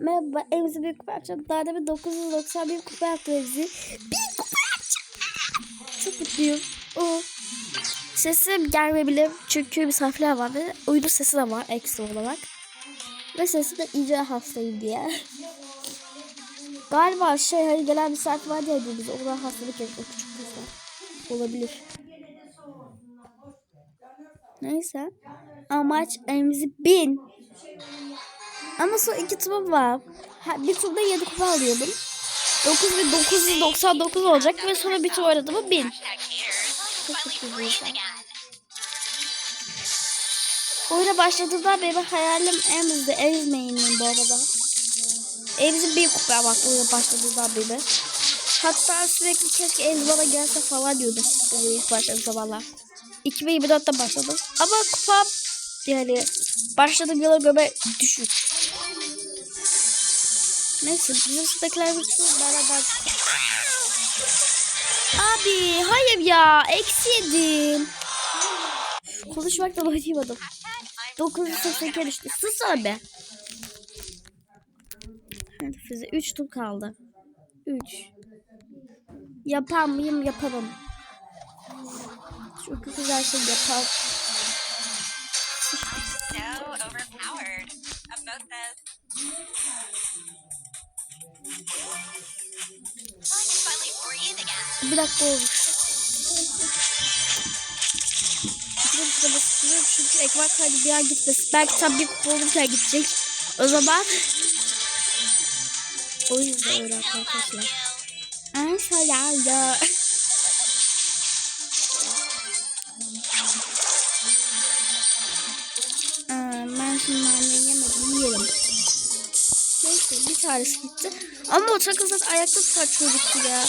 Merhaba evimize bir kupa yapacağım. Daha demin 991 kupa yaptı evimizi. Bir kupa yapacağım. Çok mutluyum. O. Sesim gelmeyebilir çünkü misafirler var ve uydu sesi de var ekstra olarak. Ve sesi de iyice hastayım diye. Galiba şey hani gelen misafir var diye biz ona hastalık yok. O küçük kızlar. Olabilir. Neyse. Amaç evimizi bin. Ama son iki turum var. Ha, bir turda 7 kupa alıyordum. 9999 olacak ve sonra bir tur oynadım mı 1000. Çok mutluyum. bu yüzden. Oyuna başladığımda benim hayalim Emiz'de. Emiz main'im bu arada. Emiz'in bir kupa bak oyuna başladığımdan beri. Hatta sürekli keşke Emiz bana gelse falan diyordum. Bu ilk başladığım zamanlar. 2024'te başladım. Ama kupa yani başladığım yıla göre düşük. Neyse bizim sıradakiler bir tur beraber. Abi hayır ya eksi yedim. Konuşmaktan oynayamadım. 982 düştü. Sus abi. Hadi Fize 3 tur kaldı. 3. Yapar mıyım? Yaparım. Çok güzel şey yapar. Bir dakika olmuş. Bitiriyorum şurada basıyorum çünkü ekran kaydı bir an gitmesin. Belki tam bir kupa gidecek. O zaman o yüzden öyle arkadaşlar. Ay şöyle ya. Ben şimdi anne yemedim yiyelim. Neyse bir tanesi gitti. Ama o takılsız ayakta tutar çocuktu ya.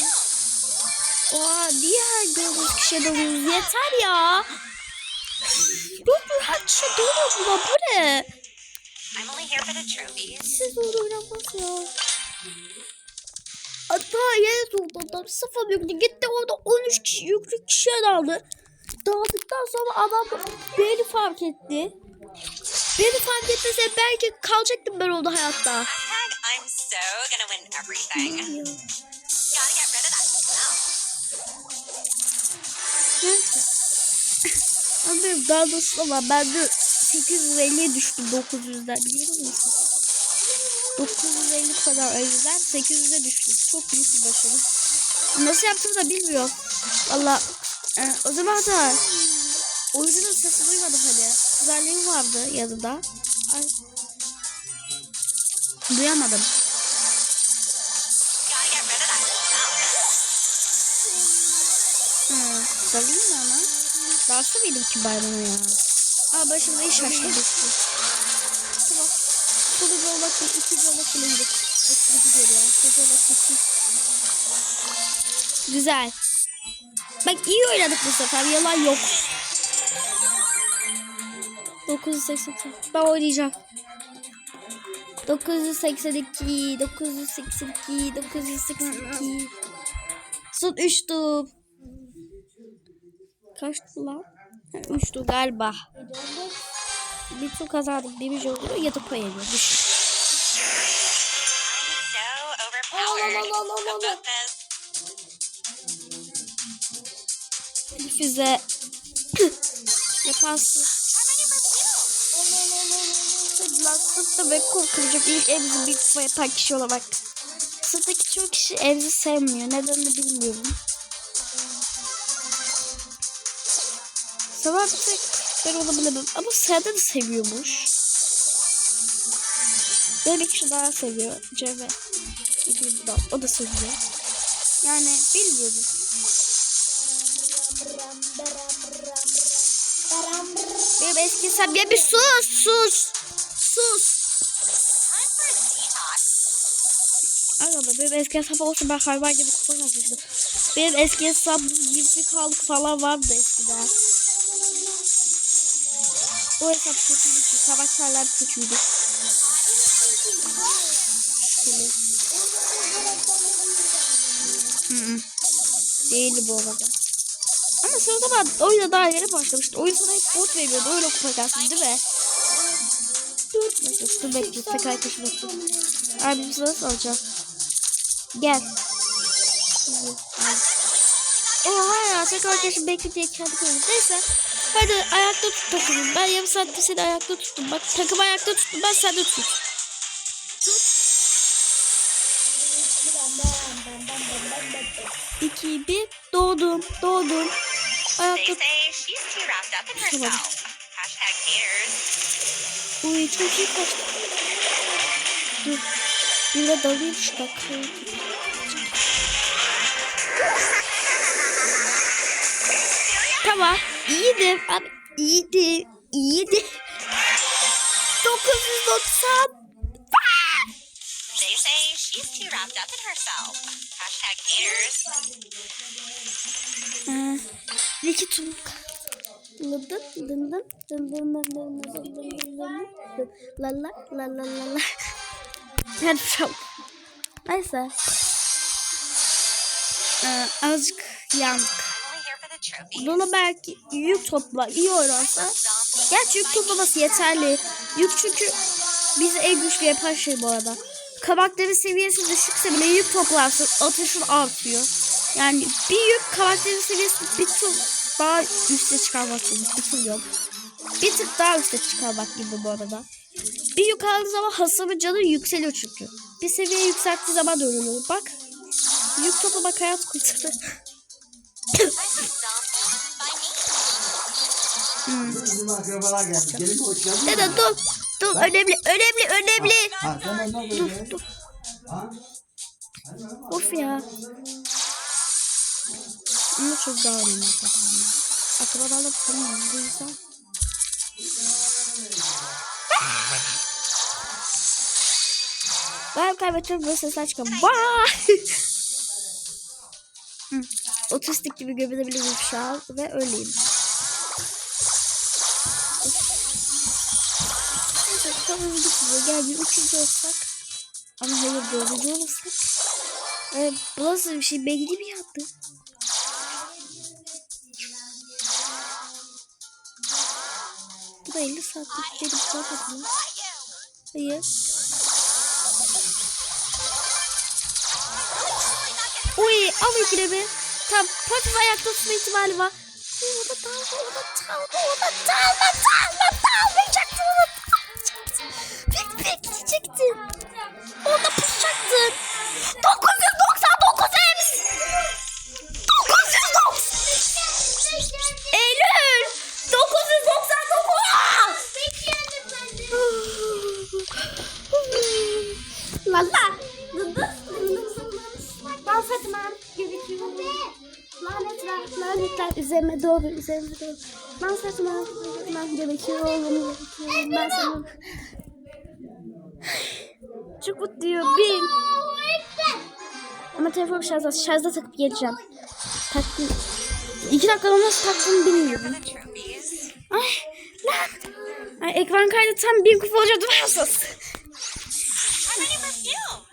Oha diğer gördüğünüz kişiye dalıyoruz. Yeter ya. Yok her kişiye dalıyor buna. Bu ne? Siz orada oynamaz ya. Hatta yeni tuttu adam. Sıfır yüklü. Gitti orada 13 kişi yüklü kişiye daldı. Daldıktan sonra adam beni fark etti. Beni fark etmese belki kalacaktım ben orada hayatta. I'm so gonna win everything. Benim daha doğrusu ama ben de 850'ye düştüm 900'den biliyor musun? 950 kadar önceden 800'e düştüm. Çok büyük bir başarı. Nasıl yaptığımı da bilmiyorum. Valla e, o zaman da oyuncunun sesi duymadım hani. Güzelliğim vardı yanında. Ay. Duyamadım. Dalayım mı ama? Dalsa mıydım ki bayrama ya? Aa başımda iş açtı düştü. Tamam. Sonucu olmak değil, ikinci olmak bile gidiyor. Eski gidiyor ya. Sonucu olmak değil. Güzel. Bak iyi oynadık bu sefer. Yalan yok. 982. Ben oynayacağım. 982, 982, 982. Son 3 tur. Kaçtı lan? 3 tur galiba. Bir tur kazandık. Bir bir oluyor ya da pay ediyor. Düşün. Füze. Yaparsın. Sırtta ve korkuncum ilk evimizi bir kupa yapan kişi olarak. Sırttaki çoğu kişi evimizi sevmiyor. Nedenini bilmiyorum. Bir tek ben onu bilemem. Ama Serde de seviyormuş. Ve bir kişi daha seviyor. İbrahim O da seviyor. Yani bilmiyorum. Benim eski ya bir sus sus sus. Time for a detox. Arada benim eski hesabım olsa ben hayvan gibi kupa kazanırdım. Benim eski hesabım gizli kaldık falan vardı eskiden. O hesap kötüydü ki karakterler kötüydü. Şöyle. -hı. Değildi bu arada. Ama o zaman oyuna daha yeni başlamıştın. Oyun sana hep bot veriyordu. Öyle kupa değil mi? Dur dur bekle. Tek arkadaşı bekle. Abi biz nasıl alacağız? Gel. Oha ya tek arkadaşı bekle diye kendi koyuyor. Neyse. Hadi ayakta tut takımı. Ben yarım saatte seni ayakta tuttum. Bak takım ayakta tuttum. Ben sen de tut. Tut. İki, bir. Doğdum. Doğdum. Ayakta. Hashtag haters. Uy çok iyi kaçtı. Dur. Bir de dalayım şu dakikayı. ama iyiydim. Abi iyiydi. İyiydi. 990 she's too wrapped up in herself. Hashtag haters. Leki tumuk. Lıdın lıdın lıdın lıdın lıdın lıdın lıdın la la la la la la. Hadi çok. Neyse. Ee, azıcık yandık. Buna belki yük topla iyi oynarsa. Gerçi yük toplaması yeterli. Yük çünkü bizi en güçlü yapan şey bu arada. Karakterin seviyesi düşükse bile yük toplarsın atışın artıyor. Yani bir yük karakterin seviyesi bir tık daha üste çıkarmak gibi. Bir tık yok. Bir tık daha üste çıkarmak gibi bu arada. Bir yük aldığı zaman hasarı canı yükseliyor çünkü. Bir seviye yükselttiği zaman da oluyor. Bak. Yük toplamak hayat kurtarır. Bizim akrabalar geldi. Gelin hoş geldin. Dede dur. Dur önemli önemli önemli. Ha sen ondan Dur dur. Ha? Of ya. Ama çok daha önemli akrabalarla. Akrabalarla tanımıyorum bu yüzden. Ben kaybedeceğim böyle sesler. Vay! Hı, Otistik gibi gömebilirim şu an ve öyleyim. Neyse tamam gitmiyor. Gel bir üçüncü olsak. Ama hayır dördüncü olursak. Evet, bu nasıl bir şey? Belli bir yaptı. Bu da 50 saatlik benim sormadım. Hayır. Uy al ikine bir. Tam portif ayakta tutma ihtimali var. Uy, O da dalga, o da dalga, bekleyecektin. Orada pusacaktın. 999 ems. 999. Eylül. 999. Lala. Dans etmem gerekiyor. Lanetler, lanetler üzerime doğru, üzerime doğru. Dans etmem, etmem gerekiyor, gerekiyor. Ben sana... Çok mutluyum. Bin. Ama telefon şarjda, şarjda takıp geleceğim. Taktım. İki dakikada nasıl taktığımı bilmiyorum. Ay lan. Ay, ekran kaydı tam bir kupa olacak duvarsız. I'm ready for film.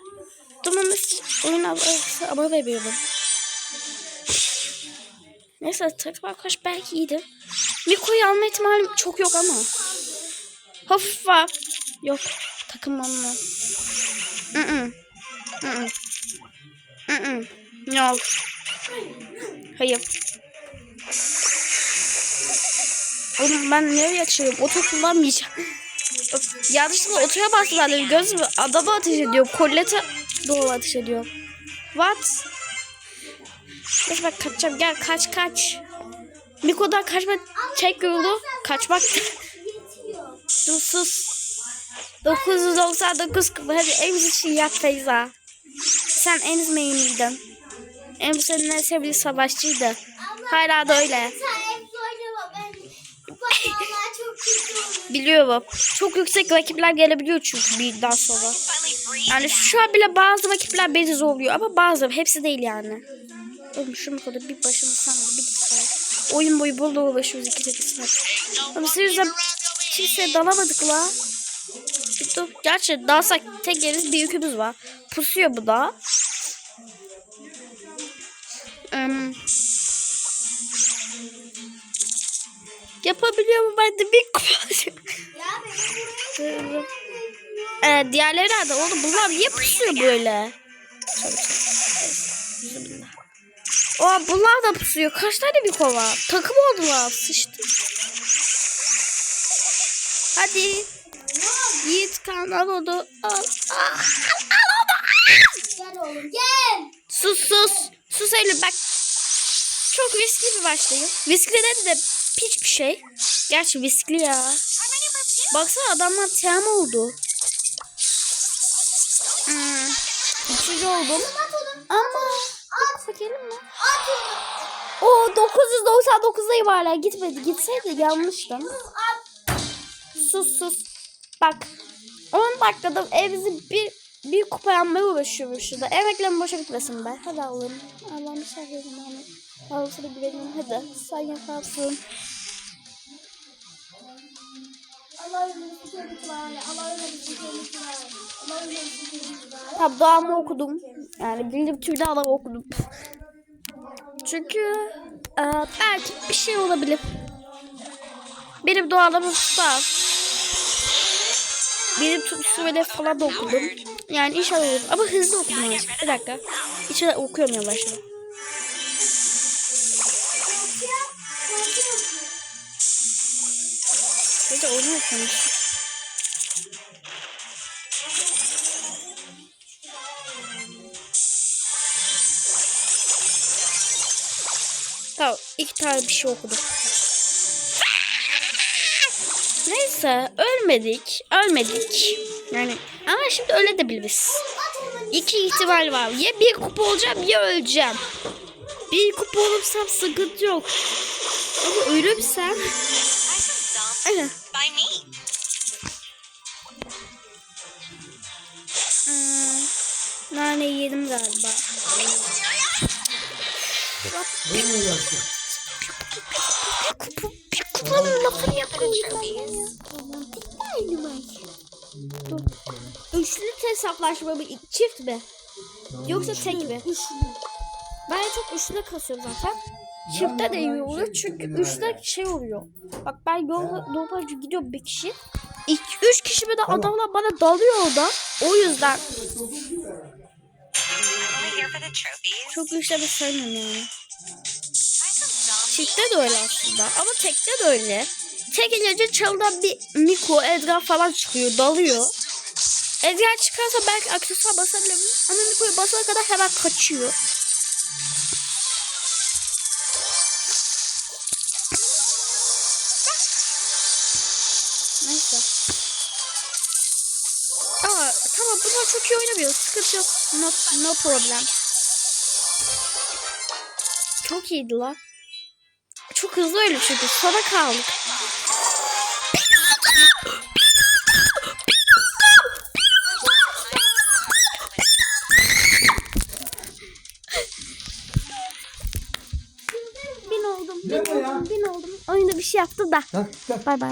Dumanın oyun abone veriyordum. Neyse takım arkadaş belki iyiydi. Miko'yu alma ihtimalim çok yok ama. Hafif var. Yok. Takım onunla. Mm -mm. Mm -mm. Mm -mm. Yok. Hayır. Oğlum ben nereye açıyorum? Oto kullanmayacağım. Yanlışlıkla otoya bastım ben de gözümü adama ateş ediyor. Kollete doğru ateş ediyor. What? Neyse bak kaçacağım. Gel kaç kaç. Miko'dan kaçma tek yolu kaçmak. Dur sus. 999 kupa. Hadi en güzel şey yap Feyza. Sen en meyimliydin. En senin en sevdiğin savaşçıydı. Hala da öyle. Biliyorum. Çok yüksek rakipler gelebiliyor çünkü birden sonra. Yani şu an bile bazı rakipler beni zorluyor ama bazı hepsi değil yani. Oğlum şu kadar bir başımız sanmadı bir git Oyun boyu burada uğraşıyoruz iki tek ismet. Ama siz yüzden kimseye dalamadık la. Dur. Gerçi dalsak tek yeriz bir yükümüz var. Pusuyor bu da. Em, yapabiliyor mu ben de bir kupa. e, diğerleri nerede? Oğlum bunlar niye pusuyor böyle? Aa bunlar da pusuyor. Kaç tane bir kova? Takım oldular. Sıçtı. Hadi. Yiğit kan al onu. Al. Al. Gel oğlum gel. Sus sus. Sus Eylül bak. Çok riskli bir başlayın. Riskli dedi de piç bir şey. Gerçi riskli ya. Baksana adamlar tem oldu. Hmm. Üçüncü oldum. Ama fakirim mi? Onu. O 999'dayım hala gitmedi. Gitseydi yanlıştım. Sus sus. Bak 10 dakikada evimizi bir bir kupa yanmaya uğraşıyoruz şurada. Emeklerim boşa gitmesin be. Hadi Allah'ım. Allah'ım sen verin bana. Allah'ım sana güveniyorum. Hadi sen yaparsın. Tabi duamı okudum. Yani bildiğim tüm duaları okudum. Çünkü e, belki bir şey olabilir. Benim dualarımı tutar. Benim sureleri falan da okudum. Yani inşallah olur. Ama hızlı okudum. Bir dakika. İçeride okuyorum yavaşça. De onu okuyormuş. Tamam iki tane bir şey okudum. Neyse ölmedik. Ölmedik. Yani ama şimdi öyle de biliriz. İki ihtimal var. Ya bir kupa olacağım ya öleceğim. Bir kupa olursam sıkıntı yok. Ama ölürsem... Aynen. Hmm, nane yedim galiba. Bu ne yaptı? Kupa, bir kupanın lafını yapayım. Dur. Hesaplaşma mı? Çift mi? Yoksa tek mi? Ben çok üçlü kasıyorum zaten. Çiftte de iyi oluyor çünkü üçte şey oluyor. Bak ben yol, yolda gidiyorum bir kişi. İki, üç kişi bir de adamlar bana dalıyor orada. O yüzden çok üçleri sevmiyorum yani. Buy some zombies. Çiftte de öyle aslında ama tekte de öyle. Tek ilince çalıdan bir Miko, Edgar falan çıkıyor, dalıyor. Edgar çıkarsa belki aksesuar basabilirim ama Miko'yu basana kadar hemen kaçıyor. Neyse. Aa, tamam bunlar çok iyi oynamıyor. Sıkıntı yok. No, no problem. Çok iyiydi lan. Çok hızlı öyle çünkü. Sona kaldık. Yaptı da. Bay bay.